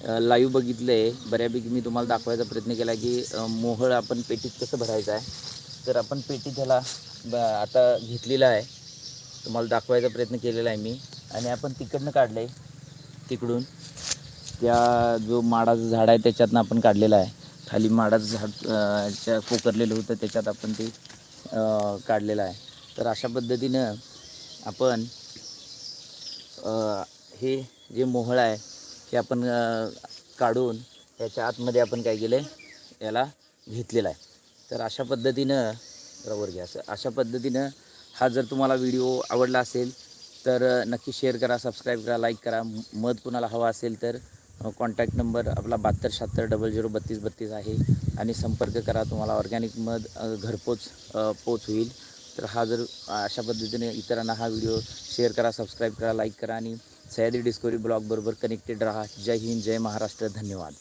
Live बघितलं. आहे बऱ्यापैकी मी तुम्हाला दाखवायचा प्रयत्न केला की मोहळ आपण पेटीत कसं भरायचं आहे. तर आपण पेटी त्याला ब आता घेतलेला आहे. तुम्हाला दाखवायचा प्रयत्न केलेला आहे मी. आणि आपण तिकडनं काढलं आहे तिकडून त्या जो माडाचं झाड आहे त्याच्यातनं आपण काढलेलं आहे. खाली माडाचं झाड च्या पोकरलेलं होतं त्याच्यात आपण ते काढलेलं आहे. तर अशा पद्धतीनं आपण हे जे मोहळ आहे हे आपण काढून त्याच्या आतमध्ये आपण काय केलं आहे याला घेतलेला आहे. तर अशा पद्धतीनं बरोबर घ्या असं अशा पद्धतीनं हा जर तुम्हाला व्हिडिओ आवडला असेल तर नक्की शेअर करा सबस्क्राईब करा लाईक करा. मत कुणाला हवा असेल तर कॉन्टॅक्ट नंबर आपला बहात्तर शहात्तर डबल झिरो बत्तीस बत्तीस आहे. आणि संपर्क करा तुम्हाला ऑर्गॅनिक मध घरपोच पोच होईल. तर हा जर अशा पद्धतीने इतरांना हा व्हिडिओ शेअर करा सबस्क्राईब करा लाईक करा आणि सह्याद्री डिस्कवरी ब्लॉगबरोबर कनेक्टेड राहा. जय हिंद जय महाराष्ट्र. धन्यवाद.